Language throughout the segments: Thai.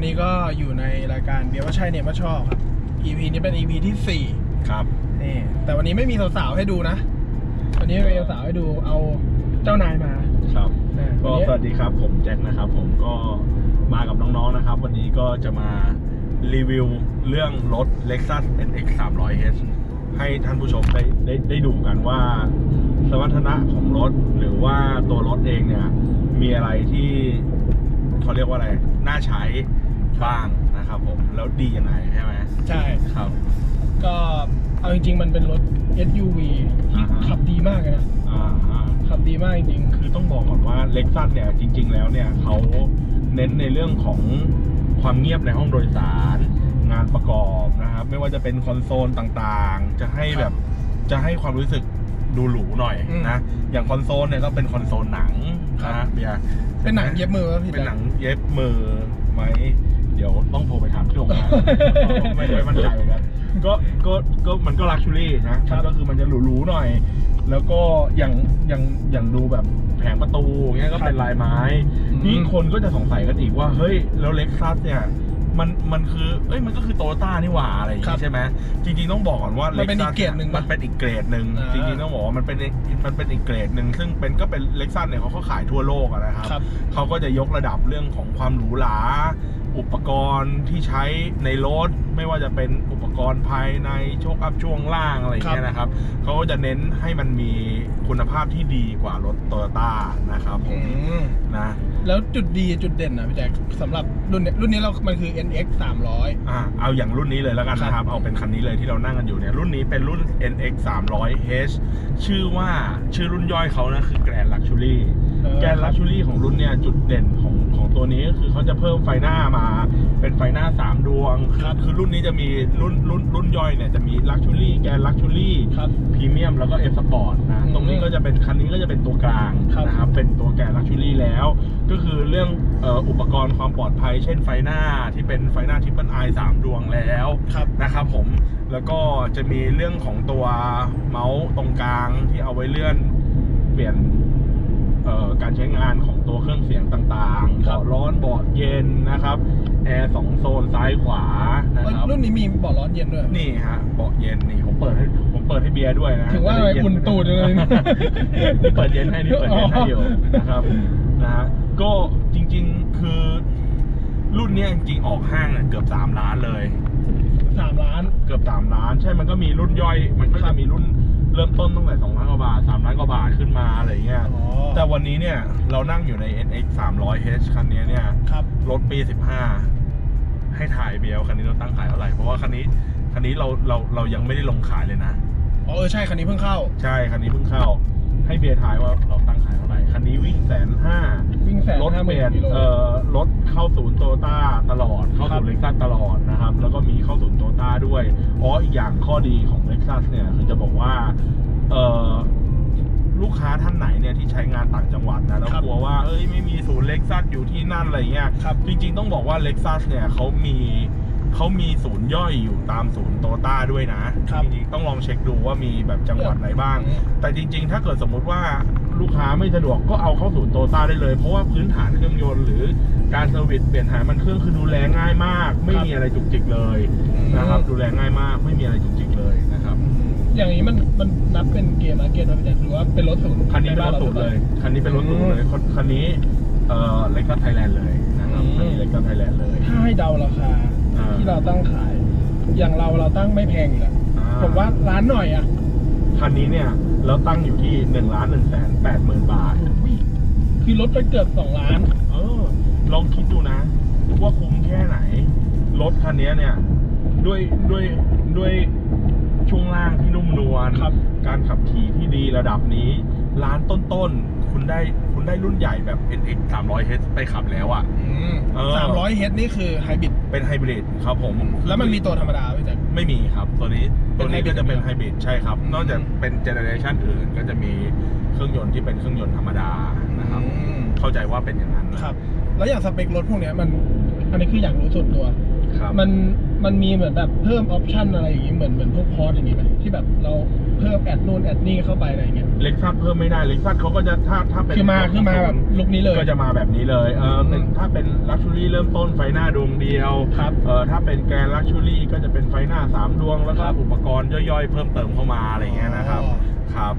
อนนี้ก็อยู่ในรายการเบียร์ว่าใช่เนี่ยว่าชอบครับ EP นี้เป็น EP ที่สี่ครับนี่แต่วันนี้ไม่มีสาวๆให้ดูนะ วันนี้ไม่มีสาวๆให้ดูเอาเจ้านายมาครับ อ่าก็วันนี้สวัสดีครับผมแจ็คนะครับ ผมก็มากับน้องๆนะครับ วันนี้ก็จะมารีวิวเรื่องรถ Lexus NX 300h ให้ท่านผู้ชมได้ได้ได้ดูกันว่า สมรรถนะของรถหรือว่าตัวรถเองเนี่ย มีอะไรที่เขาเรียกว่าอะไร น่าใช้ บ้างนะครับผมแล้วดียังไงใช่ไหมใช่ครับ ก็เอาจริงๆ มันเป็นรถ SUV ที่อ่าฮะขับดีมากเลยนะอ่าอ่าขับดีมากจริงคือต้องบอกก่อนว่าเล็กซัสเนี่ยจริง ๆ แล้วเนี่ยเขาเน้นในเรื่องของความเงียบในห้องโดยสาร งานประกอบนะครับ ไม่ว่าจะเป็นคอนโซลต่างๆ จะให้แบบจะให้ความรู้สึกดูหรูหน่อยอืมนะ อย่างคอนโซลเนี่ยก็เป็นคอนโซลหนังครับนะเบียร์ๆเป็นหนังเย็บมือป่ะพี่เป็นแจ๊คหนังเย็บมือไหมเดี๋ยวต้องโทรไปถามที่โรงงานไม่ไม่มั่นใจเหมือนกันก็ก็ก็มันก็ลักชูรี่นะมันก็คือมันจะหรูๆหน่อย แล้วก็อย่างอย่างอย่างดูแบบแผงประตูเงี้ยก็เป็นลายไม้อืมนี่คนก็จะสงสัยกันอีกว่าเฮ้ยแล้วเล็กซัสเนี่ยมันมันคือเอ้ยมันก็คือโตโยต้านี่หว่าอะไรอย่างครังี้บใช่ไหมจริงๆต้องบอกก่อนว่ามันเป็นอีก Lexus เกรดหนึ่งปะมันเป็นอีกเกรดหนึ่งอ่าจริงๆต้องบอกว่ามันเป็นอีกมันเป็นอีกเกรดหนึ่งซึ่งเป็นก็เป็นเล็กซัสเนี่ยเขาก็ขายทั่วโลกอะนะครับครับเขาก็จะยกระดับเรื่องของความหรูหรา อุปกรณ์ที่ใช้ในรถไม่ว่าจะเป็นอุปกรณ์ภายในโชคอัพช่วงล่างอะไรอย่างเงี้ยนะครับเขาก็จะเน้นให้มันมีคุณภาพที่ดีกว่ารถโตโยต้านะครับผอืมมนะแล้วจุดดีจุดเด่นนะพี่แจ๊คสำหรับรุ่นเนี้ยรุ่นนี้เรามันคือ NX 300อ่าเอาอย่างรุ่นนี้เลยแล้วกันนะครับ เอาเป็นคันนี้เลยที่เรานั่งกันอยู่เนี่ยรุ่นนี้เป็นรุ่น NX 300H ชื่อว่าชื่อรุ่นย่อยเขานะคือ Grand Luxury เออ แกนลักชูรี่ของรุ่นเนี่ยจุดเด่นของของตัวนี้ก็คือเขาจะเพิ่มไฟหน้ามา เป็นไฟหน้า 3 ดวงคือครับคือรุ่นนี้จะมีรุ่นรุ่นรุ่นย่อยเนี่ยจะมีลักชูรี่แกนลักชูรี่ครับพรีเมียมแล้วก็เอฟสปอร์ตนะอืมตรงนี้ก็จะเป็นคันนี้ก็จะเป็นตัวกลางครับ นะครับเป็นตัวแกนลักชูรี่แล้ว ก็คือเรื่องเอ่ออุปกรณ์ความปลอดภัย เช่นไฟหน้าที่เป็นไฟหน้าทิปเปิลไอสามดวงแล้ว ครับ นะครับผมแล้วก็จะมีเรื่องของตัวเมาส์ตรงกลางที่เอาไว้เลื่อน เปลี่ยนเอ่อ การใช้งานของตัวเครื่องเสียงต่างๆครับเบาะร้อนเบาะเย็นนะครับแอร์สองโซนซ้ายขวานะครับรุ่นนี้มีเบาะร้อนเย็นด้วยนี่ฮะเบาะเย็นนี่ผมเปิดให้ผมเปิดให้เบียร์ด้วยนะถึงว่าจะด้เย็อุ่นตูดเลยนี่เปิดเย็นให้นี่เปิดเย็นให้อยู่นะครับนะฮะก็จริงๆคือรุ่นเนี้ยจริงๆออกห้างเนี่ยเกือบสามล้านเลยสามล้านเกือบสามล้าน ใช่มันก็มีรุ่นย่อย มันก็ครัจะบมีรุ่น เริ่มต้นตั้งแต่สองล้านกว่าบาทสามล้านกว่าบาทขึ้นมาอะไรเงี้ย อ๋อแต่วันนี้เนี่ยเรานั่งอยู่ใน NX 300H คันนี้เนี่ย ครับ รถปี 15 ให้ถ่ายเบียร์คันนี้เราตั้งขายเท่าไหร่ เพราะว่าคันนี้ คันนี้เราเราเรายังไม่ได้ลงขายเลยนะ อ๋อเออใช่คันนี้เพิ่งเข้า ใช่ คันนี้เพิ่งเข้า ให้เบียร์ถ่ายว่าเราตั้งขายเท่าไหร่ คันนี้วิ่งแสนห้า วิ่งแสนรถห้าหเปมื่ลี่ยนนกิโล เอ่อรถเข้าศูนย์โตโยต้าตลอด เข้าครัศูบนย์เล็กซัสตลอดนะครับ แล้วก็มี ด้วยอ๋ออีกอย่างข้อดีของเล็กซัสเนี่ยคือจะบอกว่าเอ่อลูกค้าท่านไหนเนี่ยที่ใช้งานต่างจังหวัดนะแล้วครับกลัวว่าเอ้ยไม่มีศูนย์เล็กซัสอยู่ที่นั่นอะไรเงี้ยครับจริง ๆ ต้องบอกว่าเล็กซัสเนี่ยเขามีเขามีศูนย์ย่อยอยู่ตามศูนย์โตโยต้าด้วยนะครับจริงๆต้องลองเช็คดูว่ามีแบบจังหวัดไหนบ้างอืมแต่จริง ๆ ถ้าเกิดสมมุติว่า ลูกค้าไม่สะดวกก็เอาเข้าศูนย์โตต้าได้เลย เพราะว่าพื้นฐานเครื่องยนต์หรือการเซอร์วิสเปลี่ยนถ่ายมันเครื่องคือดูแลง่ายมาก ไม่มีอะไรจุกจิกเลยนะครับ ดูแลง่ายมากไม่มีอะไรจุกจิกเลยนะครับ อย่างนี้มันมันนับเป็นเกียร์มาร์เก็ตไหมพี่แจ๊คหรือว่าเป็นรถศูนย์คันนี้เป็นรถสูตรเลยคันนี้เป็นรถสูตรเลยคันคันนี้เอ่อเล็กซัสไทยแลนด์เลยนะครับคันนี้เล็กซัสไทยแลนด์เลยถ้าให้เดาราคาอ่าที่เราตั้งขาย อย่างเราเราตั้งไม่แพงอยู่แล้วอ่ผมว่าร้านหน่อยอะคันนี้เนี่ย เราตั้งอยู่ที่หนึ่งล้านหนึ่งแสนแปดหมื่นบาทอุ้ยคือลดไปเกือบสองล้าน เออ ลองคิดดูนะ ว่าคุ้มแค่ไหน รถคันนี้เนี่ย ด้วยด้วยด้วยช่วงล่างที่นุ่มนวลครับการขับขี่ที่ดีระดับนี้ ร้านต้นๆ คุณได้คุณได้รุ่นใหญ่แบบ NX 300H ไปขับแล้วอะ่ะเออ สามร้อยเฮดนี่คือไฮบริดเป็นไฮบริดครับผมแล้วมันมีตัวธรรมดาพี่แจ๊ค ไม่มีครับ ตัวนี้เป็ตัวนนี้ hybrid ก็จะเป็นเหรอไฮบริดใช่ครับนอกจากเป็นเจเนอเรชันอื่นก็จะมีเครื่องยนต์ที่เป็นเครื่องยนต์ธรรมดานะครับ อืมเข้าใจว่าเป็นอย่างนั้นนะครับ แล้วอย่างสเปครถพวกเนี้ยมัน อันนี้คืออยากรู้ส่วนตัว ครับ มัน มันมีเหมือนแบบเพิ่มออปชันอะไรอย่างงี้เหมือนเหมือนพวกพอร์ตอย่างงี้ไหมที่แบบเราเพิ่มแอดนู่นแอดนี่เข้าไปอะไรอย่างเงี้ยเล็กซัสเพิ่มไม่ได้เล็กซัสเขาก็จะถ้าถ้าเป็นคือมาคือมาแบบลุคนี้เลย ก็จะมาแบบนี้เลยเออเป็นอืมถ้าเป็นลักชัวรี่เริ่มต้นไฟหน้าดวงเดียวครับเออถ้าเป็นแกรนลักชัวรี่ก็จะเป็นไฟหน้าสามดวงแล้วก็ครับอุปกรณ์ย่อยๆ เพิ่มเติมเข้ามาอะไรอย่างเงี้ยนะครับอ๋อครับ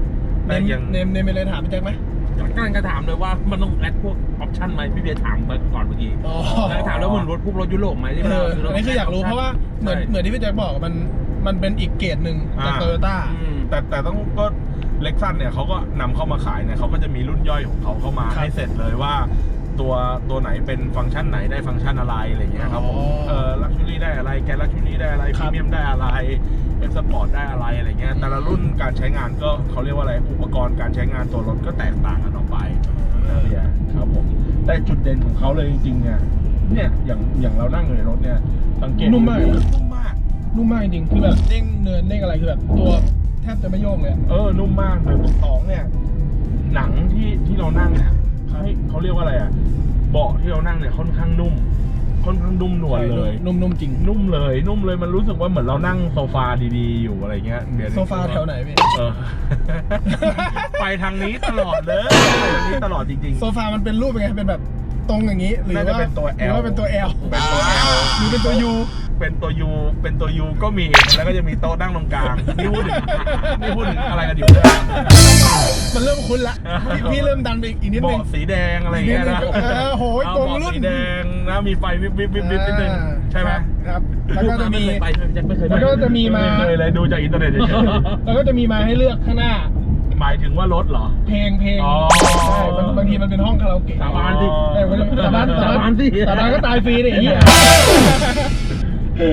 เนแต่มยังเนมเนมเป็นอะไรถามพี่แจ็คไหมกำลังจะถามเลยว่ามันต้องแอดพวกออปชั่นไหมพี่เบียร์ถามไปก่อนเมื่อกี้อ๋อแล้วถามแล้ว เหมือนรถพวกรถยุโรปไหมที่เอเราอซื้ออันนี้คืออยากรู้เพราะว่าเหมือนใช่ เหมือนที่พี่แจ็คบอกมันมันเป็นอีกเกรดหนึ่งจากโตโยต้า อืม แต่แต่ต้องก็เล็กซัสเนี่ยเขาก็นำเข้ามาขายเนี่ยเขาก็จะมีรุ่นย่อยของเขาเข้ามาครับให้เสร็จเลยว่า ตัวตัวไหนเป็นฟังก์ชันไหนได้ฟังก์ชันอะไรอะไรเงี้ยครับผมอ๋อเออลักชัวรี่ได้อะไรแกลักชัวรี่ได้อะไรพครัรีบเมียมได้อะไรเอ็มสปอร์ตได้อะไรอะไรเงี้ยแต่ละรุ่นการใช้งานก็เขาเรียกว่าอะไรอุปกรณ์การใช้งานตัวรถก็แตกต่างกันออกไปนะเบียร์ครับผมแต่จุดเด่นของเขาเลยจริงๆเนี่ย เนี่ยอย่างอย่างเรานั่งอยู่ในรถเนี่ยสังเกตนุ่มมาก นุ่มมากนุ่มมากจริงๆคือแบบเด้งเนินเด้งอะไรคือแบบตัวแทบจะไม่โยกเลยอะเออนุ่มมากหนึ่งสองเนี่ย หนังที่ที่เรานั่งเนี่ยให้เขาเรียกว่าอะไรอะเบาะที่เรานั่งเนี่ยค่อนข้างนุ่มค่อนข้างนุ่มนวลเลย นุ่มนุ่มจริง นุ่มเลย นุ่มเลยมันรู้สึกว่าเหมือนเรานั่งโซฟาดีๆ อยู่อะไรเงี้ยเดี๋ยวโซฟาแถวไหนพี่เออไปทางนี้ตลอดเลยไปทางนี้ตลอดจริงโซฟามันเป็นรูปเป็นไงเป็นแบบ ตรงอย่างนี้หรือน่าจะว่าเป็นตัวหรือว่า L เป็นตัว L เป็นตัว L หรือเป็นตัว U ๆเป็นตัวยูเป็นตัวยูก็มีแล้วก็จะมีโต๊ะนั่งตรงกลางนี่พูดถึงนี่พูดถึงอะไรกันอยู่เนี่ยมันเริ่มคุ้นละพี่พี่เริ่มดันไปอีกนิดนึงเบาะสีแดงอะไรอย่างเงี้ยนะเออโหยเอาตรงเบาะรุ่นสีแดงนะมีไฟวิบวิบวิบวิบนิดนึงใช่ไหมครับ แล้วก็จะมี ไปพี่แจ็คไม่เคยไปแล้วก็จะมีมา ไเคยเลยดูจากอินเทอร์เน็ตเฉยแล้วก็จะมีมาให้เลือกข้างหน้า ๆหมายถึงว่ารถเหรอ เพลงเพลงอ๋อ ใช่บางบางทีมันเป็นห้องคาราโอเกะสาบานสิ สาบานสิสาบานก็ตายฟรีดิไอ้เหี้ย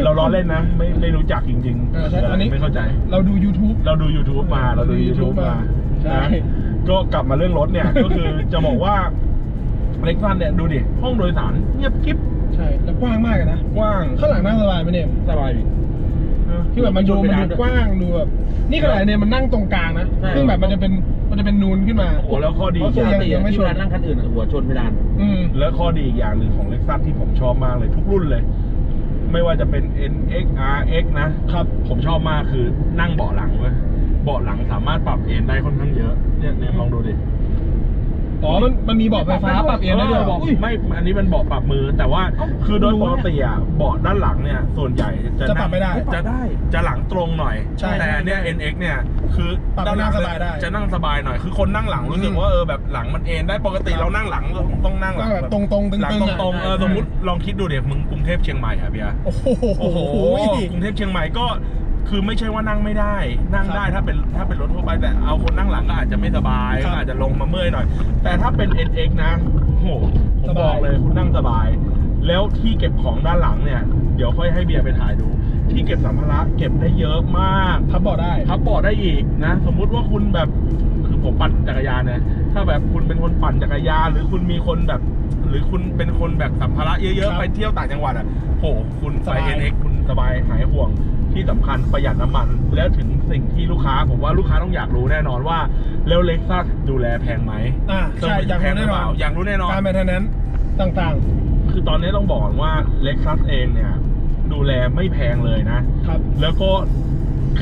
เราล้อเล่นนะ ไม่ไม่รู้จักจริงเออใช่อันนี้ ไม่เข้าใจ เราดู YouTube เราดู YouTube มาเราดูเราดู YouTube มาใช่ นะก็กลับมาเรื่องรถเนี่ย ก็คือจะบอกว่าเล็กซันเนี่ยดูดิห้องโดยสารเงียบกิ๊บใช่ แล้วกว้างมากเลยนะ กว้างข้างหลังนั่งสบายไหมเนี่ยสบายพี่ ที่แบบมันดูชนมันเพดูดานด้วยกว้างดูแบบนี่ขนาดเนี่ยมันนั่งตรงกลางนะใช่ ซึ่งแบบมันจะเป็น มันจะเป็นนูนขึ้นมา โอ้แล้วข้อดีเพราะปส่วนกใหญ่ติยังไม่ที่ชเวนลานั่งคันอื่นอะหัวชนเพดานอืม แล้วข้อดีอีกอย่างหนึ่งของเล็กซัสที่ผมชอบมากเลยทุกรุ่นเลย ไม่ว่าจะเป็น NX RX นะครับ ผมชอบมากคือนั่งเบาะหลังเว้ยเบาะหลังสามารถปรับเอนได้ค่อนข้างเยอะเนี่ยเนี่ยลองดูดิ อ๋อมันมันมีเบาะไฟฟ้าปรับเอนได้ด้วยเบาะไม่ อันนี้มันเบาะปรับมือ แต่ว่าคือโดยปกติอะเบาะด้านหลังเนี่ย ส่วนใหญ่จะจะปรับไม่ได้จะได้ จะหลังตรงหน่อยใช่แต่เนี่ย NX เนี่ย คือปรับให้ด้านหลังนั่งสบายได้ จะนั่งสบายหน่อย คือคนนั่งหลังรู้สึกอืมว่าเออแบบหลังมันเอนได้ ปกติเรานั่งหลังต้องนั่งหลันั่งแบบตรงๆตึงๆหลังอะตรงๆเออสมมติลองคิดดูเด็กมึงกรุงเทพเชียงใหม่อะเบียร์โอ้โหโอ้โหกรุงเทพเชียงใหม่ก็ คือไม่ใช่ว่านั่งไม่ได้ นั่งได้ครับถ้าเป็นถ้าเป็นรถทั่วไปแต่เอาคนนั่งหลังก็อาจจะไม่สบายครับก็อาจจะลงมาเมื่อยหน่อย แต่ถ้าเป็น NX นะโอ้โหผมสบาย บอกเลยคุณนั่งสบาย แล้วที่เก็บของด้านหลังเนี่ย เดี๋ยวค่อยให้เบียร์ไปถ่ายดู ที่เก็บสัมภาระเก็บได้เยอะมาก พับเบาะได้ พับเบาะได้อีกนะ สมมุติว่าคุณแบบคือผมปั่นจักรยานเนี่ยถ้าแบบคุณเป็นคนปั่นจักรยาน หรือคุณมีคนแบบ หรือคุณเป็นคนแบบสัมภาระเยคอะรับๆไปเที่ยวต่างจังหวัดอะโหคุณสไปบาย NX คุณสบายหายห่วง ที่สำคัญประหยัดน้ำมัน แล้วถึงสิ่งที่ลูกค้าผมว่าลูกค้าต้องอยากรู้แน่นอนว่าแล้วเล็กซัสดูแลแพงไหมอ่าใช่อยากแพงรู้หรืแน่อนเปอล่านอยากรู้แน่นอนการแมนเทนแนนต่างคือตอนนี้ต้องบอกก่อนว่าเล็กซัสเองเนี่ยดูแลไม่แพงเลยนะๆครับแล้วก็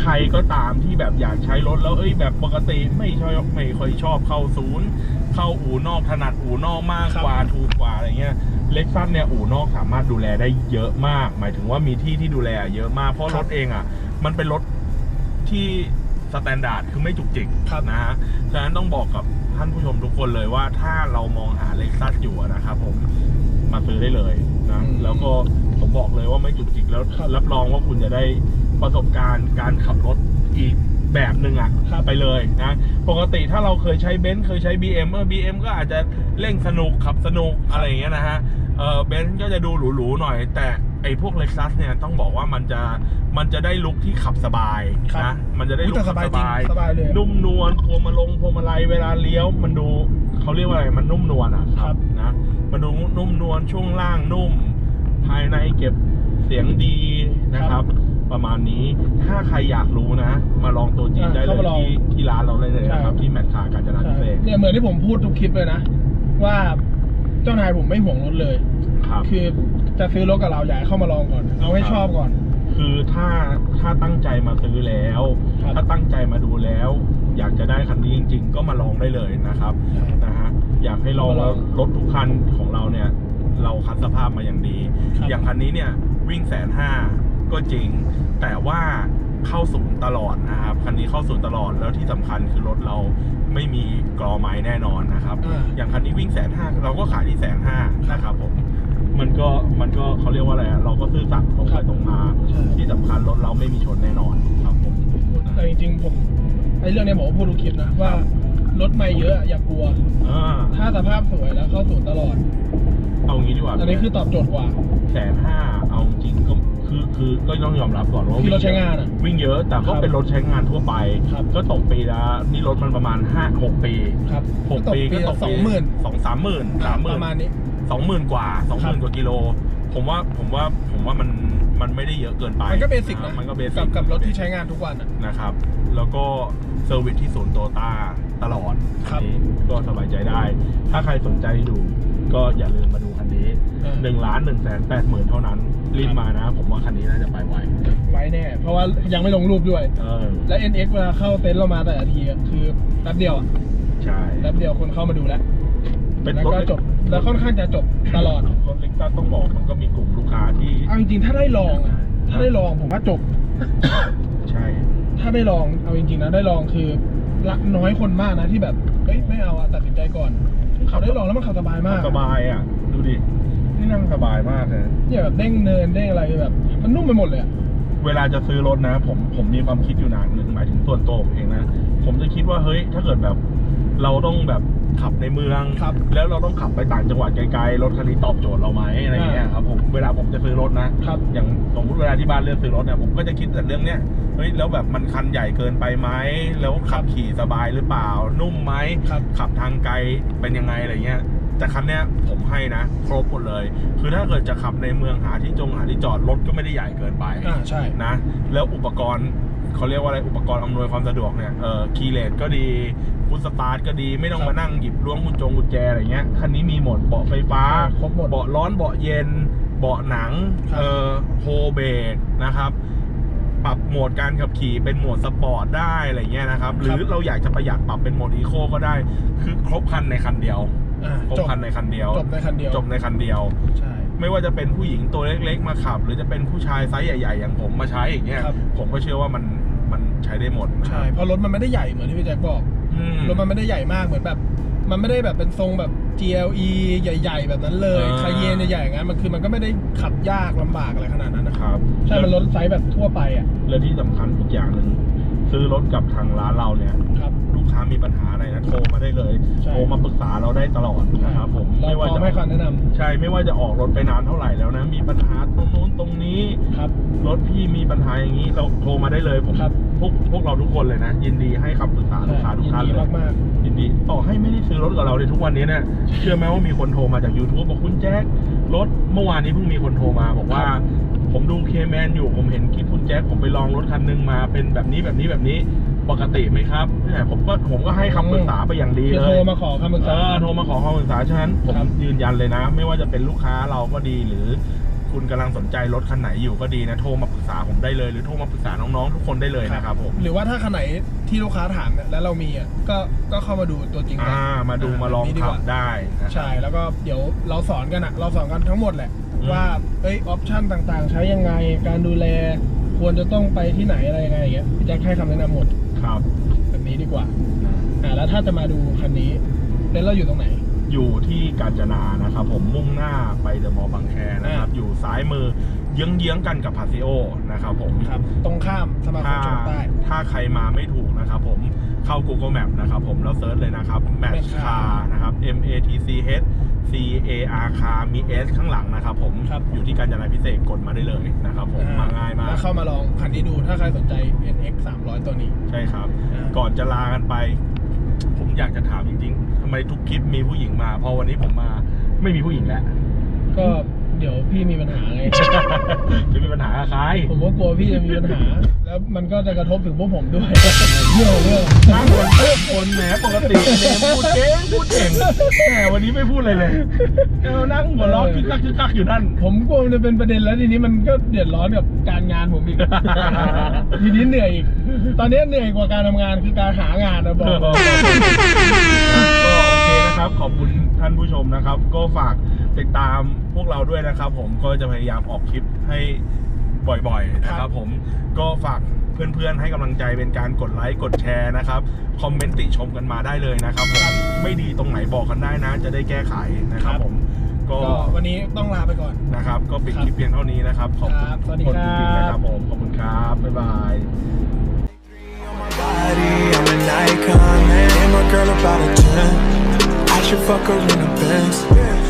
ใครก็ตามที่แบบอยากใช้รถแล้วเอ้ยแบบปกติไม่ชอบไม่ค่อยชอบเข้าศูนย์ เข้าอู่นอกถนัดอู่นอกมากครับกว่าถูกกว่าอะไรเงี้ยเล็กซัสเนี่ยอู่นอกสามารถดูแลได้เยอะมาก หมายถึงว่ามีที่ที่ดูแลเยอะมากเพราะรถเองอะ มันเป็นรถที่สแตนดาร์ดคือไม่จุกจิกครับนะฮะฉะนั้นต้องบอกกับท่านผู้ชมทุกคนเลยว่าถ้าเรามองหาเล็กซัสอยู่อะนะครับผมมาซื้อได้เลยนะอืมแล้วก็ผมบอกเลยว่าไม่จุกจิกแล้วครับรับรองว่าคุณจะได้ ประสบการณ์การขับรถอีกแบบหนึ่งอะครับไปเลยนะปกติถ้าเราเคยใช้เบนซ์เคยใช้ BM เออ BM ก็อาจจะเร่งสนุกขับสนุกอะไรอย่างเงี้ยนะฮะเออเบนซ์ก็จะดูหรูๆหน่อย แต่ไอ้พวก Lexus เนี่ยต้องบอกว่ามันจะมันจะได้ลุคที่ขับสบายครับนะมันจะได้อุ๊ลุยคแต่ขับสบายสบายเลย นุ่มนวลพวงมาลงพวงมาลัยเวลาเลี้ยว มันดูเขาเรียกว่าอะไรมันนุ่มนวลอะครับนะมันดูนุ่มนวลช่วงล่างนุ่ม ภายในเก็บเสียงดีนะครับ ประมาณนี้ ถ้าใครอยากรู้นะ มาลองตัวจริงอะได้เลเข้ายมาลองที่ที่ร้านเราได้เลยนะครับใช่ที่แมทคาร์กาญจนาพิเศษกเนี่ยเหมือนที่ผมพูดทุกคลิปเลยนะ ว่าเจ้านายผมไม่ห่วงรถเลยครับคือจะซื้อรถกับเราอยากให้เข้ามาลองก่อน เอาให้ชอบก่อน คือถ้าถ้าตั้งใจมาซื้อแล้วครับถ้าตั้งใจมาดูแล้ว อยากจะได้คันนี้จริง ๆ ก็มาลองได้เลยนะครับใช่นะฮะอยากให้ลองมาลองรถทุกคันของเราเนี่ย เราคัดสภาพมาอย่างดีครับอย่างคันนี้เนี่ยวิ่งแสนห้า ก็จริง แต่ว่าเข้าศูนย์ตลอดนะครับคันนี้เข้าศูนย์ตลอดแล้วที่สำคัญคือรถเราไม่มีกรอไม้แน่นอนนะครับอ่าอย่างคันนี้วิ่งแสนห้าเราก็ขายที่แสนห้านะครับผมมันก็มันก็เขาเรียกว่าอะไรอะเราก็ซื่อสัตย์ตรงไปตรงมาใช่ที่สำคัญรถเราไม่มีชนแน่นอนครับผมแต่จริงๆผมไอ้เรื่องเนี้ยผมก็พูดทุกคลิปนะว่ารถไม่เยอะอย่ากลัวอ่าถ้าสภาพสวยแล้วเข้าศูนย์ตลอด เอางี้ดีกว่าอันนี้คือตอบโจทย์กว่าแสนห้าเอาจริงก็ คือคือก็ต้องยอมรับก่อนว่าที่รถใช้งานอะวิ่งเยอะแต่ก็ครับเป็นรถใช้งานทั่วไป ครับก็ตกปีละนี่รถมันประมาณห้าหกปีครับหกปีก็ตกสองหมื่นสองสามหมื่นสามหมื่ปนระมาณนี้ สองหมื่นกว่าสองหครัมื่นบกว่ากิโล ผมว่าผมว่าผมว่ามันมันไม่ได้เยอะเกินไปมันก็เบสิกนะมันก็เบสิกักบกับรถที่ใช้งานทุกวันอะ นะครับ แล้วก็เซอร์วิสที่ศูนย์โตต้าตลอดครับ อันนี้ก็สบายใจได้ ถ้าใครสนใจดู ก็อย่าลืมมาดูคันนี้เออหนึ่งล้านหนึ่งแสนแปดหมื่นเท่านั้น รีบครับมานะ ผมว่าคันนี้น่าจะไปไวไว้แน่ เพราะว่ายังไม่ลงรูปด้วยเออและ NX เวลาเข้าเต็นท์เรามาแต่ละทีอะคือแป๊บเดียวอะใช่แป๊บเดียวคนเข้ามาดูแล้วเป็นแล้วรถก็จบ แล้วค่อนข้างจะจบตลอดรถเล็กซัสต้องบอกมันก็มีกลุ่มลูกค้าที่เอาจริงๆถ้าได้ลองอะถ้าได้ลองผมว่าจบ ใช่ ถ้าได้ลองเอาจริงๆนะได้ลองคือละน้อยคนมากนะที่แบบเฮ้ยไม่เอาอะตัดสินใจก่อนเขาได้ลองแล้วมันขับสบายมากสบายอะ ดูดิ นี่นั่งสบายมากเลยเนี่ยแบบเด้งเนินเด้งอะไรแบบ มันนุ่มไปหมดเลยอะเวลาจะซื้อรถนะ ผมผมมีความคิดอยู่นานหนึ่งหมายถึงส่วนตัวผมเองนะ ผมจะคิดว่าเฮ้ยถ้าเกิดแบบ เราต้องแบบ ขับในเมือง ครับ แล้วเราต้องขับไปต่างจังหวัดไกลๆ รถคันนี้ตอบโจทย์เราไหมอะไรอย่างเงี้ยครับผม เวลาผมจะซื้อรถนะ ครับ อย่างสมมติเวลาที่บ้านเลือกซื้อรถเนี่ยผมก็จะคิดแต่เรื่องเนี้ย เฮ้ยแล้วแบบมันคันใหญ่เกินไปไหม แล้วขับขี่สบายหรือเปล่า นุ่มไหม ครับ ขับทางไกลเป็นยังไงอะไรเงี้ย แต่คันเนี้ยผมให้นะ ครบหมดเลย คือถ้าเกิดจะขับในเมืองหาที่จงหาที่จอดรถก็ไม่ได้ใหญ่เกินไป อ่าใช่ นะแล้วอุปกรณ์เขาเรียกว่าอะไรอุปกรณ์อำนวยความสะดวกเนี่ยเออคีย์เลสก็ดี พุทสตาร์ทก็ดีไม่ต้องครับมานั่งหยิบล้วงกุญจงกุญแจอะไรเงี้ยคันนี้มีหมดเบาะไฟฟ้าครบหมดเบาะร้อนเบาะเย็น เบาะหนังครับเออโฮเบรกนะครับ ปรับโหมดการขับขี่เป็นโหมดสปอร์ตได้อะไรเงี้ยนะครับ หรือเราอยากจะประหยัดปรับเป็นโหมดอีโคก็ได้ คือครบคันในคันเดียวอ่าครบจบคันในคันเดียว จบในคันเดียวจบในคันเดียวใช่ไม่ว่าจะเป็นผู้หญิงตัวเล็ก ๆ มาขับ หรือจะเป็นผู้ชายไซส์ใหญ่ ๆ อย่างผมมาใช้อย่างเงี้ยครับผมก็เชื่อว่ามันมันใช้ได้หมดนะใช่เพราะรถมันไม่ได้ใหญ่เหมือนที่พี่แจ็คบอก อืม รถมันไม่ได้ใหญ่มากเหมือนแบบ มันไม่ได้แบบเป็นทรงแบบ GLE ใหญ่ ๆ แบบนั้นเลยอ่า คาเยนใหญ่ๆอย่างนั้นมันคือมันก็ไม่ได้ขับยากลำบากอะไรขนาดนั้นนะครับใช่ มันรถไซส์แบบทั่วไปอะและที่สำคัญอีกอย่างหนึ่งซื้อรถกับทางร้านเราเนี่ย ครับลู กค้ามีปัญหาอะไรนะโทรมาได้เลยใช่ โทรมาปรึกษาเราได้ตลอดนะครับผมเราไม่พว่าร้อจะมให้คำแนะนำใช่ไม่ว่าจะออกรถไปนานเท่าไหร่แล้วนะ มีปัญหาตรงนู้นตรงนี้ครับ รถพี่มีปัญหาอย่างนี้เราโทรมาได้เลยผมครับ พวกพวกเราทุกคนเลยนะ ยินดีให้คำปรึกษาลูกค้าทุกยินท่านดีเลย มากยินดีต่อให้ไม่ได้ซื้อรถกับเราในทุกวันนี้เนี่ยเชื่อไหมว่ามีคนโทรมาจาก YouTube บอกคุณแจ็ครถเมื่อวานนี้เพิ่งมีคนโทรมาบอกว่า ผมดูเคแมนอยู่ผมเห็นคลิปคุณแจ็คผมไปลองรถคันหนึงมาเป็นแบบนี้แบบนี้แบบนี้ ปกติไหมครับเนี่ยผมก็ผมก็ให้คำปรึกษาไปอย่างดีๆคือเลโทรยมาขอคำปรึกเอษา อโทรมาขอคำปรึกษาฉะนั้นผมครับ ยืนยันเลยนะ ไม่ว่าจะเป็นลูกค้าเราก็ดีหรือ คุณกำลังสนใจรถคันไหนอยู่ก็ดีนะโทรมาปรึกษาผมได้เลยหรือโทรมาปรึกษาน้องๆทุกคนได้เลยนะครับผมหรือว่าถ้าคันไหนที่ลูกค้าถามเนี่ยแล้วเรามีอะก็ก็เข้ามาดูตัวจริงได้อ่ามาดูมาลองแบบนี้ดีขักบว่าได้นะครับ ใช่แล้วก็เดี๋ยวเราสอนกันอะเราสอนกันทั้งหมดแหละ อืม ว่าเอ้ยออปชั่นต่างๆ ใช้ยังไงการดูแล ควรจะต้องไปที่ไหนอะไรยังไงอย่างเงี้ยพี่แจ็คให้คำแนะนำหมด ครับแบบนี้ดีกว่าอ่า แล้วถ้าจะมาดูคันนี้เต็นท์เราอยู่ตรงไหน อยู่ที่กาญจนานะครับผมมุ่งหน้าไปเดอะมอลล์บางแคนะครับอ่าอยู่ซ้ายมือเยื้องๆกันกับพาซิโอนะครับผม ครับ ตรงข้ามสมาคถ้ามชนใต้ ถ้าใครมาไม่ถูกนะครับผมเข้า Google Map นะครับผมแล้วเซิร์ชเลยนะครับ Match Match Car Car นะครับ M A T C H C A R Car มี S ข้างหลังนะครับผมครับ อยู่ที่กาญจนาพิเศษกกดมาได้เลยนะครับผมมาง่ายมาก แล้วเข้ามาลองคันนี้ดูถ้าใครสนใจ NX 300 ตัวนี้ ใช่ครับ อ่า ก่อนจะลากันไป ผมอยากจะถามจริงๆทำไมทุกคลิปมีผู้หญิงมาพอวันนี้ผมมาไม่มีผู้หญิงแล้ว ก็เดี๋ยวพี่มีปัญหาไงจะมี ปัญหากับใครผมก็กลัวพี่จะมีปัญหา แล้วมันก็จะกระทบถึงพวกผมด้วยเรื่องเรื่องนั่งบนเพื่อนคนแหมปกติเนี่ยพูดเก่งพูดเก่งแหมวันนี้ไม่พูดเลยเลยเออนั่งหัวเราะคึกคักคึกคักอยู่นั่น ผมกลัวมันจะเป็นประเด็นแล้วทีนี้มันก็เดือดร้อนกับการงานผมอีกทีนี้เหนื่อยอีกตอนนี้เหนื่อยกว่าการทำงานคือการหางานนะบอกก็โอเคนะครับขอบคุณท่านผู้ชมนะครับ ก็ฝาก ติดตามพวกเราด้วยนะครับ ผมก็จะพยายามออกคลิปให้บ่อยๆนะครับ ผมก็ฝากเพื่อนๆให้กำลังใจเป็นการกดไลค์กดแชร์นะครับคอมเมนต์ติชมกันมาได้เลยนะครับผมไม่ดีตรงไหนบอกกันได้นะ จะได้แก้ไขนะครับ ผมก็ก็วันนี้ต้องลาไปก่อน นะครับ ก็ปิดคลิปเพียงเท่านี้นะครับขอบคุณครับสวัสดีคนครับจริงๆนะครับผมขอบคุณครับบ๊ายบาย body, I'm an icon, man. And my girl about a 10. I should fuck her in the Benz.